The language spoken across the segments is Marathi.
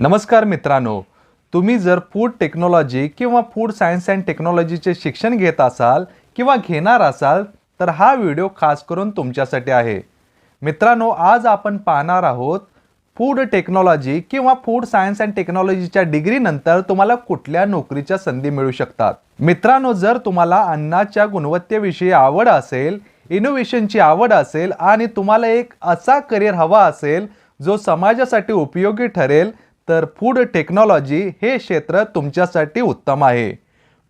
नमस्कार मित्रांनो तुम्ही जर फूड टेक्नॉलॉजी किंवा फूड सायन्स अँड टेक्नॉलॉजीचे शिक्षण घेत असाल किंवा घेणार असाल तर हा व्हिडिओ खास करून तुमच्यासाठी आहे. मित्रांनो आज आपण पाहणार आहोत फूड टेक्नॉलॉजी किंवा फूड सायन्स अँड टेक्नॉलॉजीच्या डिग्रीनंतर तुम्हाला कुठल्या नोकरीच्या संधी मिळू शकतात. मित्रांनो जर तुम्हाला अन्नाच्या गुणवत्तेविषयी आवड असेल इनोव्हेशनची आवड असेल आणि तुम्हाला एक असा करिअर हवा असेल जो समाजासाठी उपयोगी ठरेल तर फूड टेक्नॉलॉजी हे क्षेत्र तुमच्यासाठी उत्तम आहे.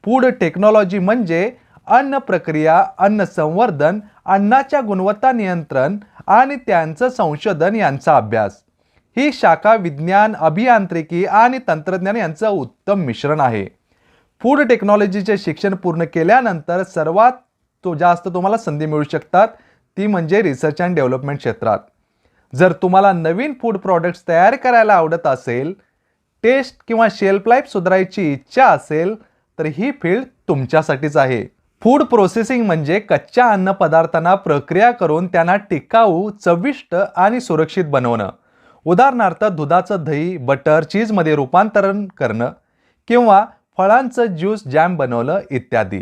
फूड टेक्नॉलॉजी म्हणजे अन्न प्रक्रिया अन्न संवर्धन अन्नाच्या गुणवत्ता नियंत्रण आणि त्यांचं संशोधन यांचा अभ्यास. ही शाखा विज्ञान अभियांत्रिकी आणि तंत्रज्ञान यांचं उत्तम मिश्रण आहे. फूड टेक्नॉलॉजीचे शिक्षण पूर्ण केल्यानंतर सर्वात तो जास्त तुम्हाला संधी मिळू शकतात ती म्हणजे रिसर्च अँड डेव्हलपमेंट क्षेत्रात. जर तुम्हाला नवीन फूड प्रॉडक्ट्स तयार करायला आवडत असेल टेस्ट किंवा शेल्फ लाईफ सुधारायची इच्छा असेल तर ही फील्ड तुमच्यासाठीच आहे. फूड प्रोसेसिंग म्हणजे कच्च्या अन्न पदार्थांना प्रक्रिया करून त्यांना टिकाऊ चविष्ट आणि सुरक्षित बनवणं. उदाहरणार्थ दुधाचं दही बटर चीजमध्ये रूपांतरण करणं किंवा फळांचं ज्यूस जॅम बनवलं इत्यादी.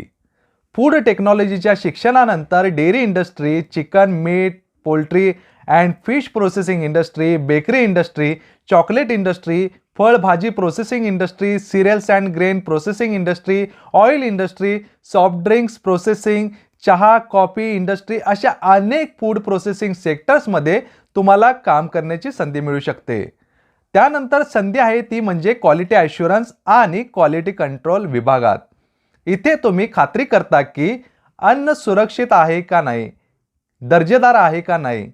फूड टेक्नॉलॉजीच्या शिक्षणानंतर dairy industry chicken meat poultry and fish processing industry bakery industry chocolate industry फळभाजी processing industry cereals and grain processing industry oil industry soft drinks processing चहा कॉफी इंडस्ट्री अशा अनेक फूड प्रोसेसिंग सेक्टर्समध्ये तुम्हाला काम करण्याची संधी मिळू शकते. त्यानंतर संधी आहे ती म्हणजे क्वालिटी ॲश्युरन्स आणि क्वालिटी कंट्रोल विभागात. इथे तुम्ही खात्री करता की अन्न सुरक्षित आहे का नाही. दर्जेदार आहे का नाही?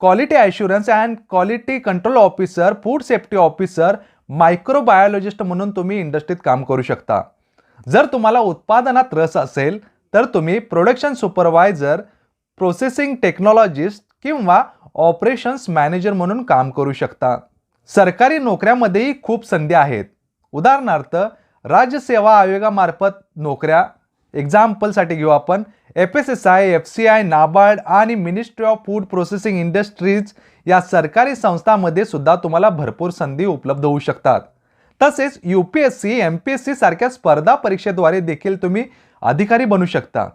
Quality assurance and quality control officer food safety officer microbiologist म्हणून तुम्ही इंडस्ट्रीत काम करू शकता. जर तुम्हाला उत्पादनात रस असेल तर तुम्ही प्रोडक्शन सुपरवायझर प्रोसेसिंग टेक्नॉलॉजिस्ट किंवा ऑपरेशन्स मॅनेजर म्हणून काम करू शकता. सरकारी नोकऱ्यामध्येही खूप संधी आहेत. उदाहरणार्थ राज्य सेवा आयोगामार्फत नोकऱ्या. एक्झाम्पलसाठी घेऊ आपण. F S S I F C I NABARD आणि ministry of food processing industries या सरकारी संस्थांमध्ये सुद्धा तुम्हाला भरपूर संधी उपलब्ध होऊ शकतात. तसेच U P S C M P S C सारख्या स्पर्धा परीक्षेद्वारे देखील तुम्ही अधिकारी बनू शकता.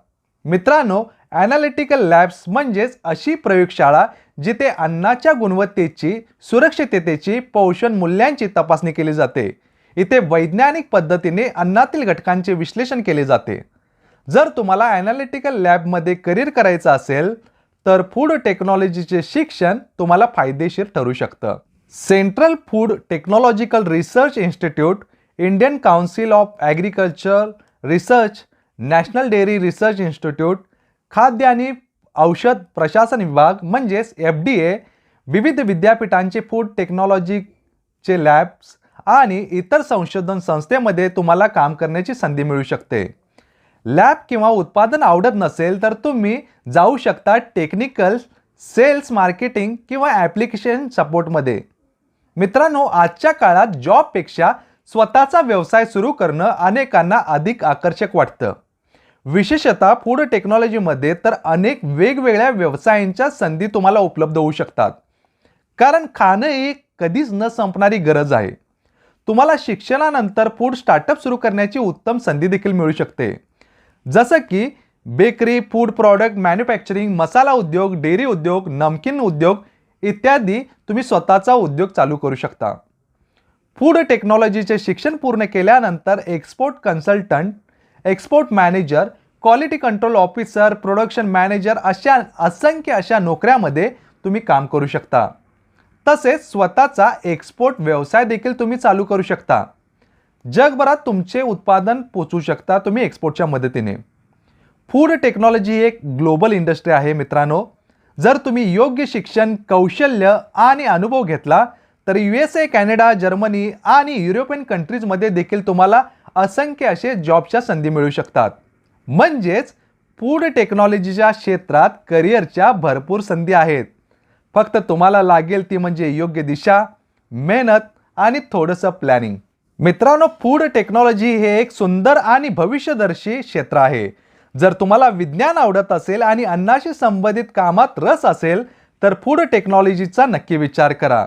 मित्रांनो ॲनालिटिकल लॅब्स म्हणजेच अशी प्रयोगशाळा जिथे अन्नाच्या गुणवत्तेची सुरक्षिततेची पोषण मूल्यांची तपासणी केली जाते. इथे वैज्ञानिक पद्धतीने अन्नातील घटकांचे विश्लेषण केले जाते. जर तुम्हाला ॲनालिटिकल लॅबमध्ये करिअर करायचं असेल तर फूड टेक्नॉलॉजीचे शिक्षण तुम्हाला फायदेशीर ठरू शकतं. Central food technological research institute Indian council of agriculture research national dairy research institute खाद्य आणि औषध प्रशासन विभाग म्हणजेच एफ डी ए विविध विद्यापीठांचे फूड टेक्नॉलॉजीचे लॅब्स आणि इतर संशोधन संस्थेमध्ये तुम्हाला काम करण्याची संधी मिळू शकते. लॅब किंवा उत्पादन आवडत नसेल तर तुम्ही जाऊ शकता टेक्निकल सेल्स मार्केटिंग किंवा ॲप्लिकेशन सपोर्टमध्ये मित्रांनो आजच्या काळात जॉबपेक्षा स्वतःचा व्यवसाय सुरू करणं अनेकांना अधिक आकर्षक वाटतं. विशेषतः फूड टेक्नॉलॉजीमध्ये तर अनेक वेगवेगळ्या व्यवसायांच्या संधी तुम्हाला उपलब्ध होऊ शकतात. कारण खाणं ही कधीच न संपणारी गरज आहे. तुम्हाला शिक्षणानंतर फूड स्टार्टअप सुरू करण्याची उत्तम संधी देखील मिळू शकते. जसं की बेकरी फूड प्रॉडक्ट मॅन्युफॅक्चरिंग मसाला उद्योग डेअरी उद्योग नमकीन उद्योग इत्यादी तुम्ही स्वतःचा उद्योग चालू करू शकता. फूड टेक्नॉलॉजीचे शिक्षण पूर्ण केल्यानंतर export consultant export manager quality control officer production manager अशा असंख्य अशा नोकऱ्यामध्ये तुम्ही काम करू शकता. तसेच स्वतःचा एक्सपोर्ट व्यवसाय देखील तुम्ही चालू करू शकता. जगभरात तुमचे उत्पादन पोचवू शकता तुम्ही एक्सपोर्टच्या मदतीने. फूड टेक्नॉलॉजी एक ग्लोबल इंडस्ट्री आहे मित्रांनो. जर तुम्ही योग्य शिक्षण कौशल्य आणि अनुभव घेतला तर U S A Canada Germany आणि युरोपियन कंट्रीजमध्ये देखील तुम्हाला असंख्य असे जॉबच्या संधी मिळू शकतात. म्हणजेच फूड टेक्नॉलॉजीच्या क्षेत्रात करिअरच्या भरपूर संधी आहेत. फक्त तुम्हाला लागेल ती म्हणजे योग्य दिशा मेहनत आणि थोडंसं प्लॅनिंग मित्रांनो फूड टेक्नॉलॉजी हे एक सुंदर आणि भविष्यदर्शी क्षेत्र आहे. जर तुम्हाला विज्ञान आवडत असेल आणि अन्नाशी संबंधित कामात रस असेल तर फूड टेक्नॉलॉजीचा नक्की विचार करा.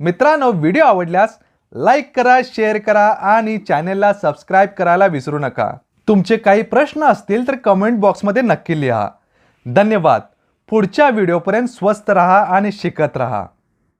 मित्रांनो व्हिडिओ आवडल्यास लाईक करा शेअर करा आणि चॅनेलला सबस्क्राईब करायला विसरू नका. तुमचे काही प्रश्न असतील तर कमेंट बॉक्समध्ये नक्की लिहा. धन्यवाद. पुढच्या व्हिडिओपर्यंत स्वस्त रहा आणि शिकत रहा.